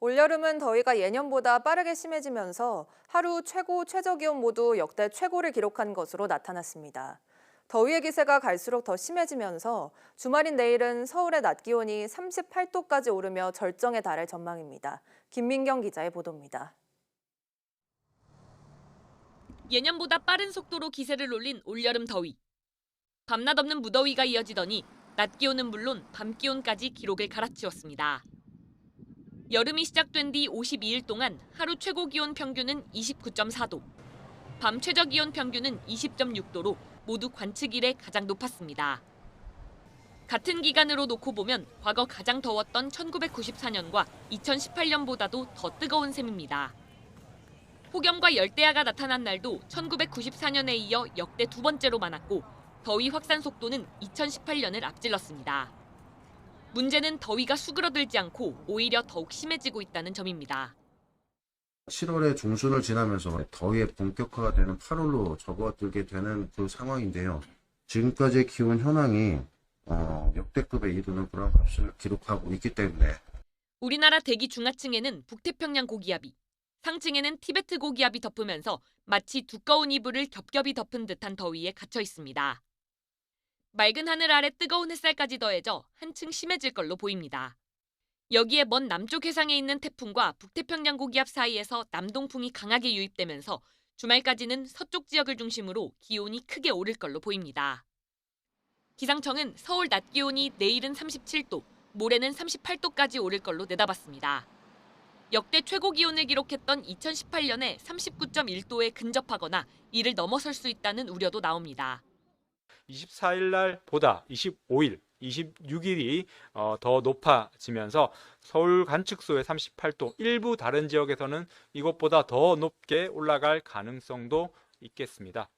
올여름은 더위가 예년보다 빠르게 심해지면서 하루 최고 최저기온 모두 역대 최고를 기록한 것으로 나타났습니다. 더위의 기세가 갈수록 더 심해지면서 주말인 내일은 서울의 낮 기온이 38도까지 오르며 절정에 달할 전망입니다. 김민경 기자의 보도입니다. 예년보다 빠른 속도로 기세를 올린 올여름 더위. 밤낮 없는 무더위가 이어지더니 낮 기온은 물론 밤 기온까지 기록을 갈아치웠습니다. 여름이 시작된 뒤 52일 동안 하루 최고 기온 평균은 29.4도, 밤 최저 기온 평균은 20.6도로 모두 관측 이래 가장 높았습니다. 같은 기간으로 놓고 보면 과거 가장 더웠던 1994년과 2018년보다도 더 뜨거운 셈입니다. 폭염과 열대야가 나타난 날도 1994년에 이어 역대 두 번째로 많았고 더위 확산 속도는 2018년을 앞질렀습니다. 문제는 더위가 수그러들지 않고 오히려 더욱 심해지고 있다는 점입니다. 7월의 중순을 지나면서 더위의 본격화가 되는 8월로 접어들게 되는 그 상황인데요. 지금까지의 기온 현황이 어, 역대급에 이르는 그런 값을 기록하고 있기 때문에 우리나라 대기 중하층에는 북태평양 고기압이, 상층에는 티베트 고기압이 덮으면서 마치 두꺼운 이불을 겹겹이 덮은 듯한 더위에 갇혀 있습니다. 맑은 하늘 아래 뜨거운 햇살까지 더해져 한층 심해질 걸로 보입니다. 여기에 먼 남쪽 해상에 있는 태풍과 북태평양 고기압 사이에서 남동풍이 강하게 유입되면서 주말까지는 서쪽 지역을 중심으로 기온이 크게 오를 걸로 보입니다. 기상청은 서울 낮 기온이 내일은 37도, 모레는 38도까지 오를 걸로 내다봤습니다. 역대 최고 기온을 기록했던 2018년에 39.1도에 근접하거나 이를 넘어설 수 있다는 우려도 나옵니다. 24일 날 보다 25일, 26일이 어, 더 높아지면서 서울 관측소의 38도, 일부 다른 지역에서는 이것보다 더 높게 올라갈 가능성도 있겠습니다.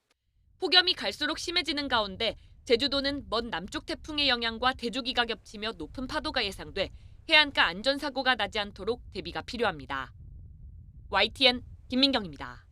폭염이 갈수록 심해지는 가운데 제주도는 먼 남쪽 태풍의 영향과 대조기가 겹치며 높은 파도가 예상돼 해안가 안전사고가 나지 않도록 대비가 필요합니다. YTN 김민경입니다.